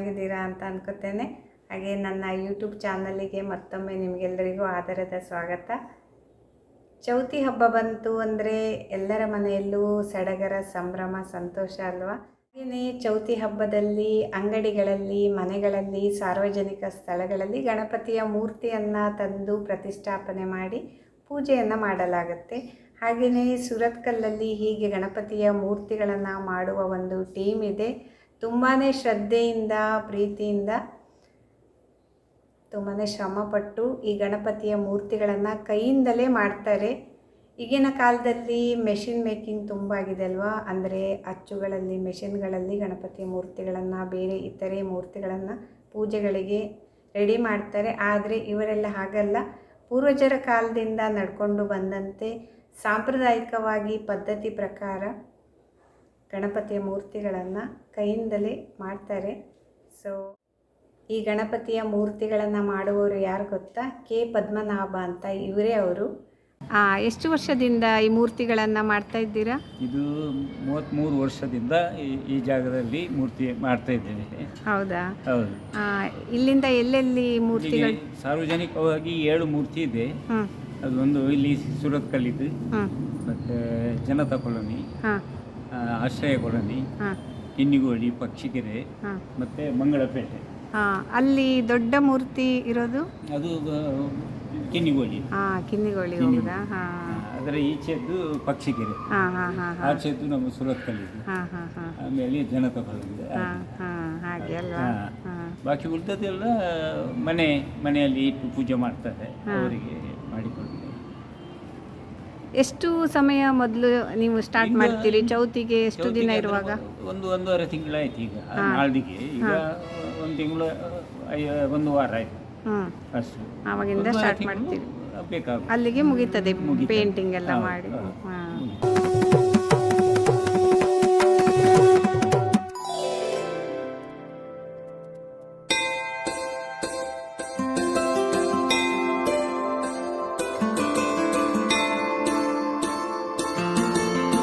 ಚೆನ್ನಾಗಿದ್ದೀರಾ ಅಂತ ಅನ್ಕೋತೇನೆ ಹಾಗೆ ನನ್ನ ಯೂಟ್ಯೂಬ್ ಚಾನಲಿಗೆ ಮತ್ತೊಮ್ಮೆ ನಿಮಗೆಲ್ಲರಿಗೂ ಆದರದ ಸ್ವಾಗತ. ಚೌತಿ ಹಬ್ಬ ಬಂತು ಅಂದರೆ ಎಲ್ಲರ ಮನೆಯಲ್ಲೂ ಸಡಗರ, ಸಂಭ್ರಮ, ಸಂತೋಷ ಅಲ್ವಾ? ಹಾಗೆಯೇ ಚೌತಿ ಹಬ್ಬದಲ್ಲಿ, ಅಂಗಡಿಗಳಲ್ಲಿ, ಮನೆಗಳಲ್ಲಿ, ಸಾರ್ವಜನಿಕ ಸ್ಥಳಗಳಲ್ಲಿ ಗಣಪತಿಯ ಮೂರ್ತಿಯನ್ನು ತಂದು ಪ್ರತಿಷ್ಠಾಪನೆ ಮಾಡಿ ಪೂಜೆಯನ್ನು ಮಾಡಲಾಗುತ್ತೆ. ಹಾಗೆಯೇ ಸುರತ್ಕಲ್ಲಲ್ಲಿ ಹೀಗೆ ಗಣಪತಿಯ ಮೂರ್ತಿಗಳನ್ನು ಮಾಡುವ ಒಂದು ಟೀಮ್ ಇದೆ. ತುಂಬಾ ಶ್ರದ್ಧೆಯಿಂದ, ಪ್ರೀತಿಯಿಂದ ತುಂಬಾ ಶ್ರಮಪಟ್ಟು ಈ ಗಣಪತಿಯ ಮೂರ್ತಿಗಳನ್ನು ಕೈಯಿಂದಲೇ ಮಾಡ್ತಾರೆ. ಈಗಿನ ಕಾಲದಲ್ಲಿ ಮೆಷಿನ್ ಮೇಕಿಂಗ್ ತುಂಬ ಆಗಿದೆ ಅಲ್ವಾ? ಅಂದರೆ ಅಚ್ಚುಗಳಲ್ಲಿ, ಮೆಷಿನ್ಗಳಲ್ಲಿ ಗಣಪತಿಯ ಮೂರ್ತಿಗಳನ್ನು, ಬೇರೆ ಇತರೆ ಮೂರ್ತಿಗಳನ್ನು ಪೂಜೆಗಳಿಗೆ ರೆಡಿ ಮಾಡ್ತಾರೆ. ಆದರೆ ಇವರೆಲ್ಲ ಹಾಗಲ್ಲ. ಪೂರ್ವಜರ ಕಾಲದಿಂದ ನಡ್ಕೊಂಡು ಬಂದಂತೆ ಸಾಂಪ್ರದಾಯಿಕವಾಗಿ ಪದ್ಧತಿ ಪ್ರಕಾರ ಗಣಪತಿಯ ಮೂರ್ತಿಗಳನ್ನು ಕೈಯಿಂದಲೇ ಮಾಡ್ತಾರೆ. ಸೊ ಈ ಗಣಪತಿಯ ಮೂರ್ತಿಗಳನ್ನು ಮಾಡುವವರು ಯಾರು ಗೊತ್ತಾ? ಕೆ. ಪದ್ಮನಾಭ ಅಂತ ಇವರೇ ಅವರು. ಎಷ್ಟು ವರ್ಷದಿಂದ ಈ ಮೂರ್ತಿಗಳನ್ನು ಮಾಡ್ತಾ ಇದ್ದೀರಾ? ಇದು ಮೂವತ್ತ್ಮೂರು ವರ್ಷದಿಂದ ಈ- ಈ ಜಾಗದಲ್ಲಿ ಮೂರ್ತಿ ಮಾಡ್ತಾ ಇದ್ದೇವೆ. ಹೌದಾ? ಹೌದು. ಆ, ಇಲ್ಲಿಂದ ಎಲ್ಲೆಲ್ಲಿ ಇಲ್ಲಿಗೆ ಮೂರ್ತಿಗಳು? ಸಾರ್ವಜನಿಕವಾಗಿ ಏಳು ಮೂರ್ತಿ ಇದೆ. ಅದೊಂದು ಇಲ್ಲಿ ಸುರತ್ಕಲ್ಲಿದ್ದು. ಇದೆ ಮತ್ತೆ ಜನತಾ ಕಾಲೋನಿ. ಹಾಂ. ಆಶ್ರಯ ಕೊಡಲಿ ಹಾಂ. ಕಿನ್ನಿಗೋಡಿ ಪಕ್ಷಿಕೆರೆ ಮತ್ತೆ ಮಂಗಳಪೇಟೆ. ಹಾಂ ಅಲ್ಲಿ ದೊಡ್ಡ ಮೂರ್ತಿ ಇರೋದು? ಅದು ಕಿನ್ನಿಗೋಳಿ. ಹಾ ಕಿನ್ನಿಗೋಳಿ ಹೋಗುದಾ ಹಾಂ. ಅದರ ಈಚೆದ್ದು ಹಾಂ ಆಚೆದ್ದು ನಮ್ಮ ಸುರತ್ಕಲ್ಲಿ ಆಮೇಲೆ ಜನತಾ ಹಾಗೆ ಅಲ್ವಾ. ಹಾಂ. ಬಾಕಿ ಉಳಿದದ್ದೆಲ್ಲ ಮನೆ ಮನೆಯಲ್ಲಿ ಇಟ್ಟು ಪೂಜೆ ಮಾಡ್ತಾರೆ ಅವರಿಗೆ. ಎಷ್ಟು ಸಮಯ ಮೊದಲು ನೀವು ಸ್ಟಾರ್ಟ್ ಮಾಡ್ತೀರಿ? ಚೌತಿಗೆ ಎಷ್ಟು ದಿನ ಇರುವಾಗ? ಒಂದು ಒಂದೂವರೆ ತಿಂಗಳಾಯ್ತು ಈಗ ನಾಳ್ದಿಗೆ. ಈಗ ಒಂದು ತಿಂಗಳು ಒಂದು ವಾರ ಆಯ್ತು. ಅಷ್ಟು. ಆವಾಗಿಂದ ಸ್ಟಾರ್ಟ್ ಮಾಡ್ತೀರಿ. ಅಲ್ಲಿಗೆ ಮುಗೀತದೆ ಮುಗೀತದೆ. ಪೇಂಟಿಂಗ್ ಎಲ್ಲ ಮಾಡಿ. ಹಾಂ.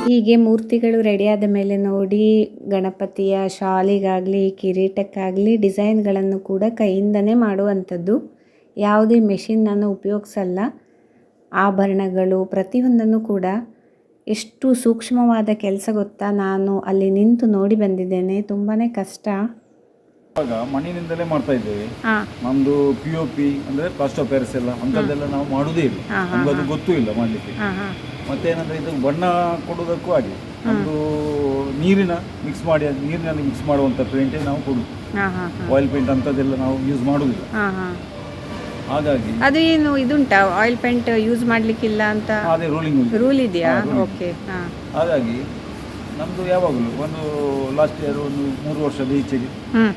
ಹೀಗೆ ಮೂರ್ತಿಗಳು ರೆಡಿಯಾದ ಮೇಲೆ ನೋಡಿ ಗಣಪತಿಯ ಶಾಲಿಗಾಗಲಿ ಕಿರೀಟಕ್ಕಾಗಲಿ ಡಿಸೈನ್ಗಳನ್ನು ಕೂಡ ಕೈಯಿಂದನೇ ಮಾಡುವಂಥದ್ದು. ಯಾವುದೇ ಮೆಷಿನನ್ನು ಉಪಯೋಗಿಸಲ್ಲ. ಆಭರಣಗಳು ಪ್ರತಿಯೊಂದನ್ನು ಕೂಡ ಎಷ್ಟು ಸೂಕ್ಷ್ಮವಾದ ಕೆಲಸ ಗೊತ್ತಾ ನಾನು ಅಲ್ಲಿ ನಿಂತು ನೋಡಿ ಬಂದಿದ್ದೇನೆ. ತುಂಬಾ ಕಷ್ಟ. ಇವಾಗ ಮಣ್ಣಿನಿಂದಲೇ ಮಾಡ್ತಾ ಇದ್ದೇವೆ. ಹಾಂ. ನಮ್ದು ಪಿ ಒ ಪಿ ಅಂದ್ರೆ ಪ್ಲಾಸ್ಟರ್ ಪ್ಯಾರಿಸ್ ಎಲ್ಲ. ನಾವು ಮಾಡುವುದೇ ಇಲ್ಲ. ನಮ್ಗೆ ಅದು ಗೊತ್ತೂ ಇಲ್ಲ ಮಾಡಲಿಕ್ಕೆ. ಮತ್ತೇನಂದ್ರೆ ಇದು ಬಣ್ಣ ಕೊಡೋದಕ್ಕೂ ಹಾಗೆ. ಒಂದು ನೀರಿನ ಮಿಕ್ಸ್ ಮಾಡಿ ಅದು ನೀರಿನಲ್ಲಿ ಮಿಕ್ಸ್ ಮಾಡುವಂಥ ಪೇಂಟೇ ನಾವು ಕೊಡುದು. ಆಯಿಲ್ ಪೇಂಟ್ ಅಂಥದ್ದೆಲ್ಲ ನಾವು ಯೂಸ್ ಹಾಂ ಹಾಗಾಗಿ ಅದು ಏನು ಇದುಂಟಾ? ಆಯಿಲ್ ಪೇಂಟ್ ಯೂಸ್ ಮಾಡಲಿಕ್ಕಿಲ್ಲ ಅಂತ? ಅದೇ ರೂಲಿಂಗ್ ಉಂಟು. ರೂಲ್ ಇದೆಯಾ? ಓಕೆ ಹಾಗಾಗಿ ನಮ್ಮದು ಯಾವಾಗಲೂ ಒಂದು ಲಾಸ್ಟ್ ಇಯರ್ ಒಂದು ಮೂರು ವರ್ಷದ ಈಚೆಗೆ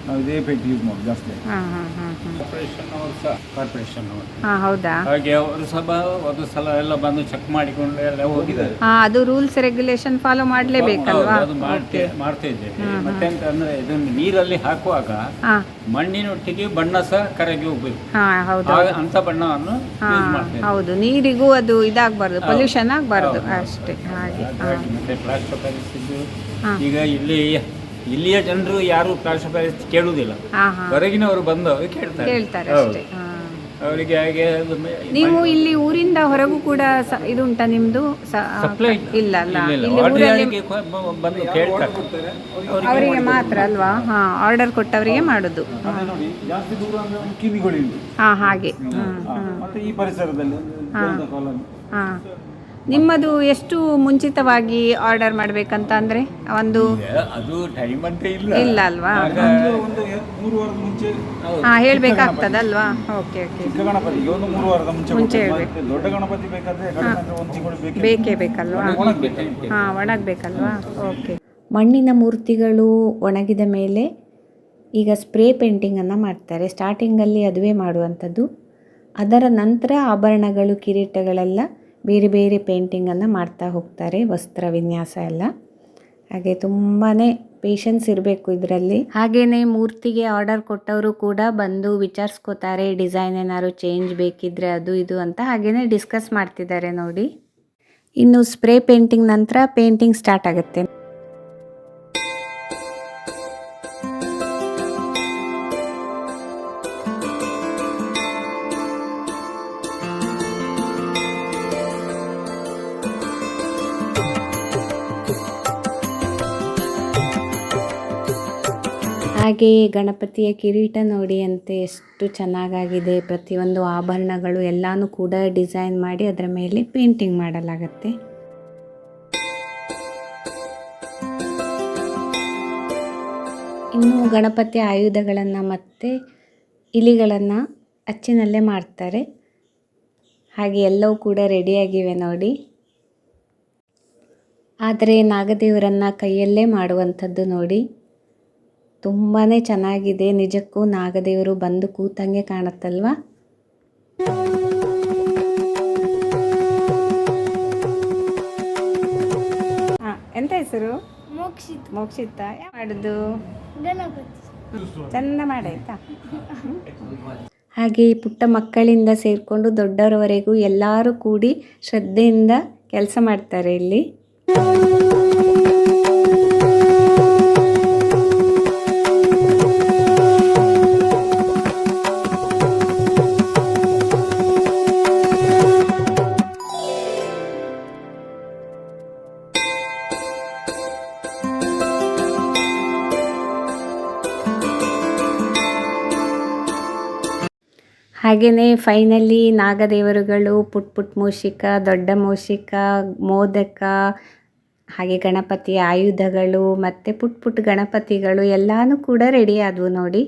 ನಾವು ಇದೇ ಪೇಂಟ್ ಯೂಸ್ ಮಾಡೋದು ಜಾಸ್ತಿ. ಹಾಂ ಹಾಂ ಹಾಂ ಹಾಂ. ಕಾರ್ಪೊರೇಷನ್ ಅವರು ಸಹ. ಕಾರ್ಪೊರೇಷನ್ ಅವರು. ಹಾಂ ಹೌದಾ? ಹಾಗೆ ಅವರು ಸಹ ಒಂದು ಸಲ ಎಲ್ಲ ಬಂದು ಚೆಕ್ ಮಾಡಿಕೊಂಡು ಎಲ್ಲ ಹೋಗಿದ್ದಾರೆ. ಹಾ ಅದು ರೂಲ್ಸ್ ರೆಗ್ಯುಲೇಷನ್ ಫಾಲೋ ಮಾಡಲೇಬೇಕಲ್ವಾ? ಅದು ಮಾಡ್ತೇ ಮಾಡ್ತಾ ಇದ್ದೇವೆ ಮತ್ತೆ ಅಂತ ಅಂದ್ರೆ ಇದನ್ನು ನೀರಲ್ಲಿ ಹಾಕುವಾಗ ಹಾ. ಮಣ್ಣಿನೊಟ್ಟಿಗೆ ಬಣ್ಣ ಸಹ ಕರಗಿ ಹೋಗ್ಬೇಕು. ಹಾ ಹೌದು. ಆಗ ಅಂತ ಬಣ್ಣವನ್ನು ಯೂಸ್ ಮಾಡ್ತೇವೆ ಹೌದು. ನೀರಿಗೂ ಅದು ಇದಾಗಬಾರ್ದು. ಪೊಲ್ಯೂಷನ್ ಆಗಬಾರ್ದು. ಅಷ್ಟೇ. ಹಾಗೆ. ಹಾಗಾಗಿ ಮತ್ತೆ ಪ್ಲಾಸ್ಟರ್ ಹಾ. ಈಗ ಇಲ್ಲಿ ಇಲ್ಲಿಯ ಜನರು ಯಾರು ಪ್ಯಾರಿಸ್ ಕೇಳುವುದಿಲ್ಲ. ಹಾಂ ಹಾಂ. ಹೊರಗಿನವರು ಬಂದು ಅವರು ಕೇಳ್ತಾರೆ. ಹೌದು. ಅಷ್ಟೇ ಹಾಂ. ಅವರಿಗೆ ಹಾಗೆ ಅದು ಮೆ- ನೀವು ಇಲ್ಲಿ ಊರಿಂದ ಹೊರಗೂ ಕೂಡ ಸ- ಇದು ಉಂಟಾ ನಿಮ್ದು? ಸ- ಸಪ್ಲೈ ಇಲ್ಲ ಅಲ್ಲ. ಇಲ್ಲ, ಇಲ್ಲ. ಇಲ್ಲಿ ಊರಲ್ಲಿ ಯಾರಿಗೆ ಕೊ- ಬ- ಬಂದು ಕೇಳ್ತಾರೆ. ಅವರಿಗೆ ಮಾತ್ರ ಅಲ್ವಾ? ಹಾ ಆರ್ಡರ್ ಕೊಟ್ಟವರಿಗೆ ಮಾಡುದು. ಹಾ ನೋಡಿ ಜಾಸ್ತಿ ದೂರ ಅಂದ್ರೆ ಒಂದು ಕಿವಿಗಳು ಉಂಟು ಹಾಂ ಹಾಗೆ. ಹ್ಞೂ ಹಾ, ಮತ್ತೆ ಈ ಪರಿಸರದಲ್ಲಿ ಒಂದು ಜನತಾ ಕಾಲೋನಿ ಹಾಂ. ನಿಮ್ಮದು ಎಷ್ಟು ಮುಂಚಿತವಾಗಿ ಆರ್ಡರ್ ಮಾಡಬೇಕಂತ ಅಂದರೆ? ಒಂದು ಅದು ಟೈಮ್ ಅಂತ ಇಲ್ಲ. ಇಲ್ಲ ಅಲ್ವಾ? ಅಂದ್ರೆ ಒಂದು ಎ- ಮೂರು ವಾರದ ಮುಂಚೆ ಹೌದು. ಹಾಂ ಹೇಳಬೇಕಾಗ್ತದಲ್ವಾ? Okay okay. ಚಿಕ್ಕ ಗಣಪತಿಗೆ ಒಂದು ಮೂರು ವಾರದ ಮುಂಚೆ ಮುಂಚೆ ಕೊಡ್ಬೇಕು. ಹೇಳ್ಬೇಕು. ಮತ್ತೆ ದೊಡ್ಡ ಗಣಪತಿ ಬೇಕಾದ್ರೆ ಕಡಿಮೆ ಅಂದ್ರೆ ಒಂದು ತಿಂಗಳು ಬೇಕು. ಬೇಕೇ ಬೇಕಲ್ವಾ? ಒಣಗ್ಬೇಕು. ಹಾಂ ಒಣಗಬೇಕಲ್ವಾ? ಓಕೆ. ಮಣ್ಣಿನ ಮೂರ್ತಿಗಳು ಒಣಗಿದ ಮೇಲೆ ಈಗ ಸ್ಪ್ರೇ ಪೇಂಟಿಂಗನ್ನು ಮಾಡ್ತಾರೆ. ಸ್ಟಾರ್ಟಿಂಗಲ್ಲಿ ಅದುವೇ ಮಾಡುವಂಥದ್ದು. ಅದರ ನಂತರ ಆಭರಣಗಳು ಕಿರೀಟಗಳೆಲ್ಲ ಬೇರೆ ಬೇರೆ ಪೇಂಟಿಂಗನ್ನು ಮಾಡ್ತಾ ಹೋಗ್ತಾರೆ ವಸ್ತ್ರ ವಿನ್ಯಾಸ ಎಲ್ಲ. ಹಾಗೆ ತುಂಬಾ ಪೇಷನ್ಸ್ ಇರಬೇಕು ಇದರಲ್ಲಿ. ಹಾಗೆಯೇ ಮೂರ್ತಿಗೆ ಆರ್ಡರ್ ಕೊಟ್ಟವರು ಕೂಡ ಬಂದು ವಿಚಾರಿಸ್ಕೋತಾರೆ ಡಿಸೈನ್ ಏನಾದ್ರು ಚೇಂಜ್ ಬೇಕಿದ್ರೆ ಅದು ಇದು ಅಂತ. ಹಾಗೆಯೇ ಡಿಸ್ಕಸ್ ಮಾಡ್ತಿದ್ದಾರೆ ನೋಡಿ. ಇನ್ನು ಸ್ಪ್ರೇ ಪೇಂಟಿಂಗ್ ನಂತರ ಪೇಂಟಿಂಗ್ ಸ್ಟಾರ್ಟ್ ಆಗುತ್ತೆ. ಹಾಗೆ ಗಣಪತಿಯ ಕಿರೀಟ ನೋಡಿ ಅಂತೆ ಎಷ್ಟು ಚೆನ್ನಾಗಾಗಿದೆ. ಪ್ರತಿಯೊಂದು ಆಭರಣಗಳು ಎಲ್ಲಾನು ಕೂಡ ಡಿಸೈನ್ ಮಾಡಿ ಅದರ ಮೇಲೆ ಪೇಂಟಿಂಗ್ ಮಾಡಲಾಗತ್ತೆ. ಇನ್ನು ಗಣಪತಿ ಆಯುಧಗಳನ್ನು ಮತ್ತು ಇಲಿಗಳನ್ನು ಅಚ್ಚಿನಲ್ಲೇ ಮಾಡ್ತಾರೆ. ಹಾಗೆ ಎಲ್ಲವೂ ಕೂಡ ರೆಡಿಯಾಗಿವೆ ನೋಡಿ. ಆದರೆ ನಾಗದೇವರನ್ನು ಕೈಯಲ್ಲೇ ಮಾಡುವಂಥದ್ದು ನೋಡಿ. ತುಂಬಾ ಚೆನ್ನಾಗಿದೆ. ನಿಜಕ್ಕೂ ನಾಗದೇವರು ಬಂದು ಕೂತಂಗೆ ಕಾಣುತ್ತಲ್ವಾ? ಹಾಂ ಎಂತ ಹೆಸರು? ಮೋಕ್ಷಿತ್. ಮೋಕ್ಷಿತ ಮಾಡುದು ಚಂದ ಮಾಡಿ ಮಾಡಾಯ್ತಾ? ಹಾಗೆ ಈ ಪುಟ್ಟ ಮಕ್ಕಳಿಂದ ಸೇರಿಕೊಂಡು ದೊಡ್ಡವರವರೆಗೂ ಎಲ್ಲರೂ ಕೂಡಿ ಶ್ರದ್ಧೆಯಿಂದ ಕೆಲಸ ಮಾಡ್ತಾರೆ ಇಲ್ಲಿ. ಹಾಗೆಯೇ ಫೈನಲಿ ನಾಗದೇವರುಗಳು, ಪುಟ್ ಪುಟ್ ಮೂಷಿಕ, ದೊಡ್ಡ ಮೂಷಿಕ, ಮೋದಕ, ಹಾಗೆ ಗಣಪತಿಯ ಆಯುಧಗಳು ಮತ್ತು ಪುಟ್ ಪುಟ್ ಗಣಪತಿಗಳು ಎಲ್ಲಾನು ಕೂಡ ರೆಡಿ ಆದವು ನೋಡಿ.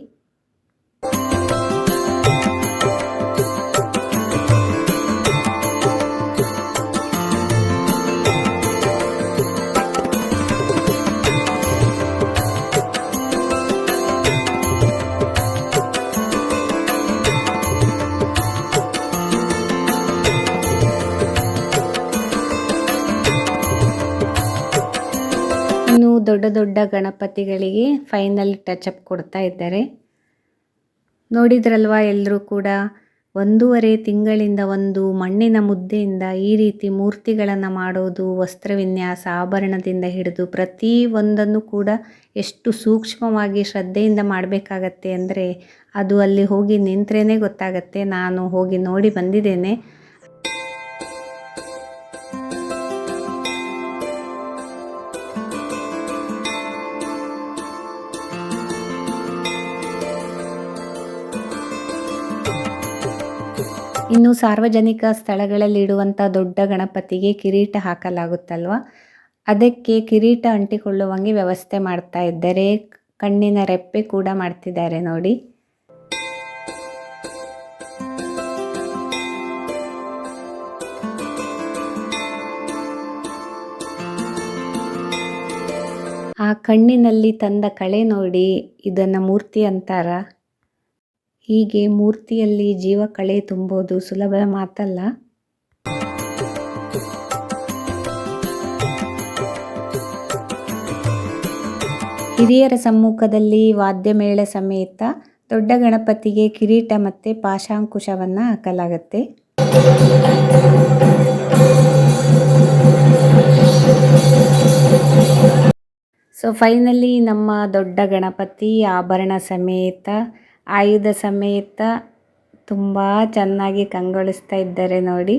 ದೊಡ್ಡ ದೊಡ್ಡ ಗಣಪತಿಗಳಿಗೆ ಫೈನಲ್ ಟಚಪ್ ಕೊಡ್ತಾ ಇದ್ದಾರೆ. ನೋಡಿದ್ರಲ್ವಾ ಎಲ್ಲರೂ ಕೂಡ ಒಂದೂವರೆ ತಿಂಗಳಿಂದ ಒಂದು ಮಣ್ಣಿನ ಮುದ್ದೆಯಿಂದ ಈ ರೀತಿ ಮೂರ್ತಿಗಳನ್ನು ಮಾಡೋದು ವಸ್ತ್ರ ವಿನ್ಯಾಸ ಆಭರಣದಿಂದ ಹಿಡಿದು ಪ್ರತಿ ಒಂದನ್ನು ಕೂಡ ಎಷ್ಟು ಸೂಕ್ಷ್ಮವಾಗಿ ಶ್ರದ್ಧೆಯಿಂದ ಮಾಡಬೇಕಾಗತ್ತೆ ಅಂದರೆ ಅದು ಅಲ್ಲಿ ಹೋಗಿ ನಿಂತ್ರೇ ಗೊತ್ತಾಗತ್ತೆ. ನಾನು ಹೋಗಿ ನೋಡಿ ಬಂದಿದ್ದೇನೆ. ಇನ್ನು ಸಾರ್ವಜನಿಕ ಸ್ಥಳಗಳಲ್ಲಿ ಇಡುವಂಥ ದೊಡ್ಡ ಗಣಪತಿಗೆ ಕಿರೀಟ ಹಾಕಲಾಗುತ್ತಲ್ವ? ಅದಕ್ಕೆ ಕಿರೀಟ ಅಂಟಿಕೊಳ್ಳುವಂಗೆ ವ್ಯವಸ್ಥೆ ಮಾಡ್ತಾ ಇದ್ದಾರೆ ಕಣ್ಣಿನ ರೆಪ್ಪೆ ಕೂಡ ಮಾಡ್ತಿದ್ದಾರೆ ನೋಡಿ. ಆ ಕಣ್ಣಿನಲ್ಲಿ ತಂದ ಕಳೆ ನೋಡಿ ಇದನ್ನು ಮೂರ್ತಿ ಅಂತಾರ. ಹೀಗೆ ಮೂರ್ತಿಯಲ್ಲಿ ಜೀವ ಕಳೆ ತುಂಬೋದು ಸುಲಭ ಮಾತಲ್ಲ. ಹಿರಿಯರ ಸಮ್ಮುಖದಲ್ಲಿ ವಾದ್ಯಮೇಳ ಸಮೇತ ದೊಡ್ಡ ಗಣಪತಿಗೆ ಕಿರೀಟ ಮತ್ತು ಪಾಶಾಂಕುಶವನ್ನು ಹಾಕಲಾಗುತ್ತೆ. ಸೊ ಫೈನಲಿ ನಮ್ಮ ದೊಡ್ಡ ಗಣಪತಿ ಆಭರಣ ಸಮೇತ ಆಯುಧ ಸಮೇತ ತುಂಬ ಚೆನ್ನಾಗಿ ಕಂಗೊಳಿಸ್ತಾ ಇದ್ದಾರೆ ನೋಡಿ.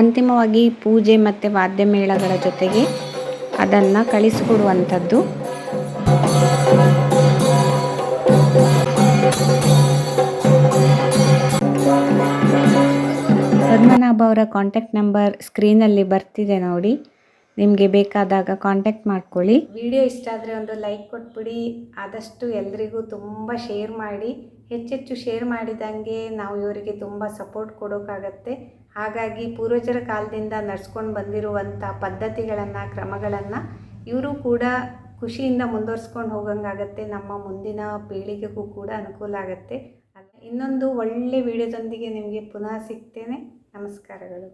ಅಂತಿಮವಾಗಿ ಪೂಜೆ ಮತ್ತು ವಾದ್ಯಮೇಳಗಳ ಜೊತೆಗೆ ಅದನ್ನು ಕಳಿಸಿಕೊಡುವಂಥದ್ದು. ಪದ್ಮನಾಭ ಅವರ ಕಾಂಟ್ಯಾಕ್ಟ್ ನಂಬರ್ ಸ್ಕ್ರೀನಲ್ಲಿ ಬರ್ತಿದೆ ನೋಡಿ. ನಿಮಗೆ ಬೇಕಾದಾಗ ಕಾಂಟ್ಯಾಕ್ಟ್ ಮಾಡ್ಕೊಳ್ಳಿ. ವಿಡಿಯೋ ಇಷ್ಟ ಆದರೆ ಒಂದು ಲೈಕ್ ಕೊಟ್ಬಿಡಿ. ಆದಷ್ಟು ಎಲ್ರಿಗೂ ತುಂಬ ಶೇರ್ ಮಾಡಿ. ಹೆಚ್ಚೆಚ್ಚು ಶೇರ್ ಮಾಡಿದಂಗೆ ನಾವು ಇವರಿಗೆ ತುಂಬ ಸಪೋರ್ಟ್ ಕೊಡೋಕ್ಕಾಗತ್ತೆ ಹಾಗಾಗಿ ಪೂರ್ವಜರ ಕಾಲದಿಂದ ನಡ್ಸ್ಕೊಂಡು ಬಂದಿರುವಂಥ ಪದ್ಧತಿಗಳನ್ನು, ಕ್ರಮಗಳನ್ನು ಇವರು ಕೂಡ ಖುಷಿಯಿಂದ ಮುಂದುವರ್ಸ್ಕೊಂಡು ಹೋಗಂಗಾಗತ್ತೆ. ನಮ್ಮ ಮುಂದಿನ ಪೀಳಿಗೆಗೂ ಕೂಡ ಅನುಕೂಲ ಆಗುತ್ತೆ. ಇನ್ನೊಂದು ಒಳ್ಳೆ ವಿಡಿಯೋದೊಂದಿಗೆ ನಿಮಗೆ ಪುನಃ ಸಿಗ್ತೇನೆ. ನಮಸ್ಕಾರಗಳು.